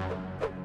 Thank you.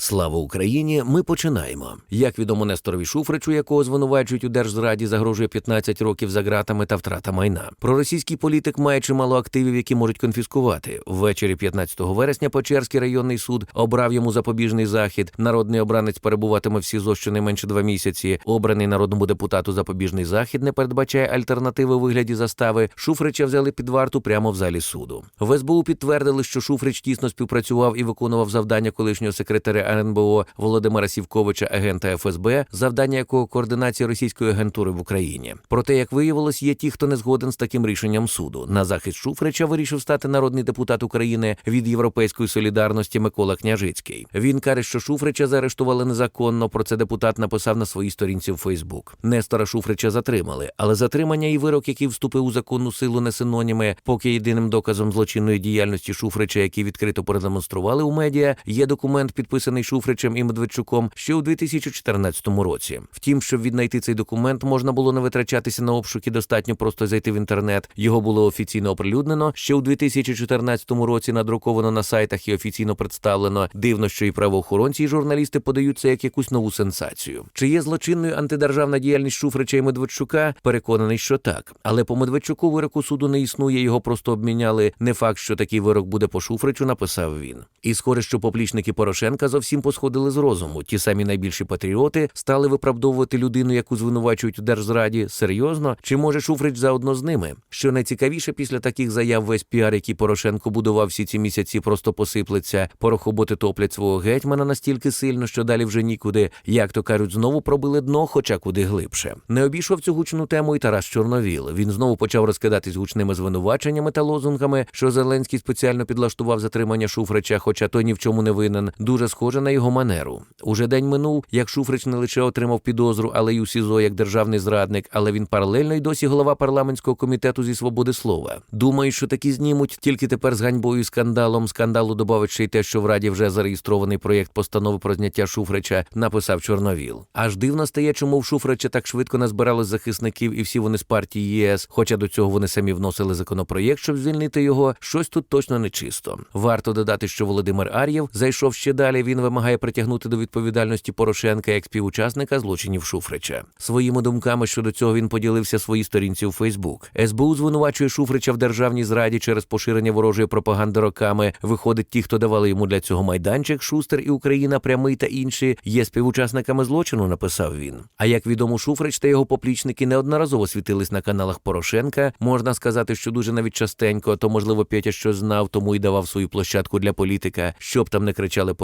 Слава Україні! Ми починаємо. Як відомо Несторові Шуфричу, якого звинувачують у держзраді, загрожує 15 років за ґратами та втрата майна. Проросійський політик має чимало активів, які можуть конфіскувати. Ввечері 15 вересня Печерський районний суд обрав йому запобіжний захід. Народний обранець перебуватиме в СІЗО щонайменше два місяці. Обраний народному депутату запобіжний захід не передбачає альтернативи у вигляді застави. Шуфрича взяли під варту прямо в залі суду. В СБУ підтвердили, що Шуфрич тісно співпрацював і виконував завдання колишнього секретаря РНБО Володимира Сівковича, агента ФСБ, завдання якого координація російської агентури в Україні. Проте, як виявилось, є ті, хто не згоден з таким рішенням суду. На захист Шуфрича вирішив стати народний депутат України від Європейської солідарності Микола Княжицький. Він каже, що Шуфрича заарештували незаконно. Про це депутат написав на своїй сторінці в Фейсбук. Нестора Шуфрича затримали, але затримання і вирок, який вступив у законну силу, не синоніми. Поки єдиним доказом злочинної діяльності Шуфрича, який відкрито продемонстрували у медіа, є документ, підписаний Шуфричем і Медведчуком ще у 2014 році. Втім, щоб віднайти цей документ, можна було не витрачатися на обшуки, достатньо просто зайти в інтернет. Його було офіційно оприлюднено. Ще у 2014 році надруковано на сайтах і офіційно представлено. Дивно, що і правоохоронці, і журналісти подають це як якусь нову сенсацію. Чи є злочинною антидержавна діяльність Шуфрича і Медведчука? Переконаний, що так. Але по Медведчуку вироку суду не існує. Його просто обміняли. Не факт, що такий вирок буде по Шуфричу, написав він. І схоже, що поплічники Порошенка зовсім посходили з розуму. Ті самі найбільші патріоти стали виправдовувати людину, яку звинувачують у держзраді. Серйозно? Чи може Шуфрич заодно з ними? Що найцікавіше після таких заяв весь піар, який Порошенко будував всі ці місяці, просто посиплеться. Порохоботи топлять свого гетьмана настільки сильно, що далі вже нікуди, як то кажуть, знову пробили дно, хоча куди глибше. Не обійшов цю гучну тему і Тарас Чорновіл. Він знову почав розкидатись гучними звинуваченнями та лозунгами, що Зеленський спеціально підлаштував затримання Шуфрича, хоча той ні в чому не винен. Дуже схоже на його манеру. Уже день минув, як Шуфрич не лише отримав підозру, але й у СІЗО як державний зрадник, але він паралельно й досі голова парламентського комітету зі свободи слова. Думаю, що такі знімуть тільки тепер з ганьбою і скандалом. Скандалу добавить ще й те, що в раді вже зареєстрований проєкт постанови про зняття Шуфрича, написав Чорновіл. Аж дивно стає, чому в Шуфрича так швидко назбирали захисників, і всі вони з партії ЄС. Хоча до цього вони самі вносили законопроєкт, щоб звільнити його. Щось тут точно нечисто. Варто додати, що Володимир Ар'єв зайшов ще далі. Він вимагає притягнути до відповідальності Порошенка як співучасника злочинів Шуфрича. Своїми думками щодо цього він поділився своїй сторінці у Фейсбук. СБУ звинувачує Шуфрича в державній зраді через поширення ворожої пропаганди роками. Виходить, ті, хто давали йому для цього майданчик, Шустер і Україна, прямий та інші, є співучасниками злочину. Написав він. А як відомо, Шуфрич та його поплічники неодноразово світились на каналах Порошенка. Можна сказати, що дуже навіть частенько, то можливо Петя щось знав, тому й давав свою площадку для політика, щоб там не кричали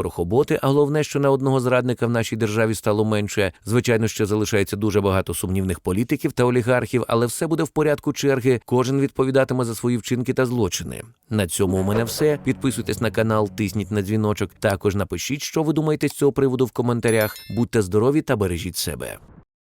порохоботи. А головне, що на одного зрадника в нашій державі стало менше. Звичайно, що залишається дуже багато сумнівних політиків та олігархів, але все буде в порядку черги. Кожен відповідатиме за свої вчинки та злочини. На цьому у мене все. Підписуйтесь на канал, тисніть на дзвіночок. Також напишіть, що ви думаєте з цього приводу в коментарях. Будьте здорові та бережіть себе.